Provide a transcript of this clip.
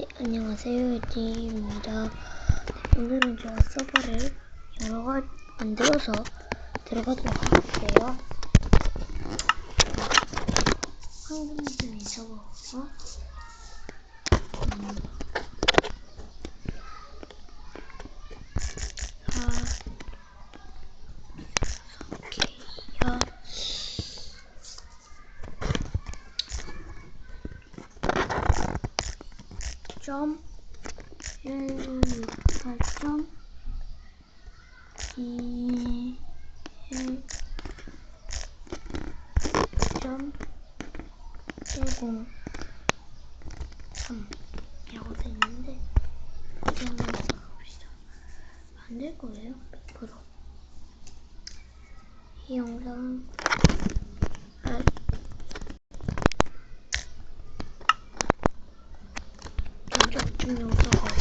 네, 안녕하세요, 에디입니다. 오늘은 제가 서버를 여러 가지 만들어서 들어가도록 할게요. 황금순이 서버가 음, 사, 오케이요. 점 168점 2 1점 103 이라고 돼 있는데 어디 한번 들어가봅시다. 안될 거예요 100%이 영상 아, 就没有做好。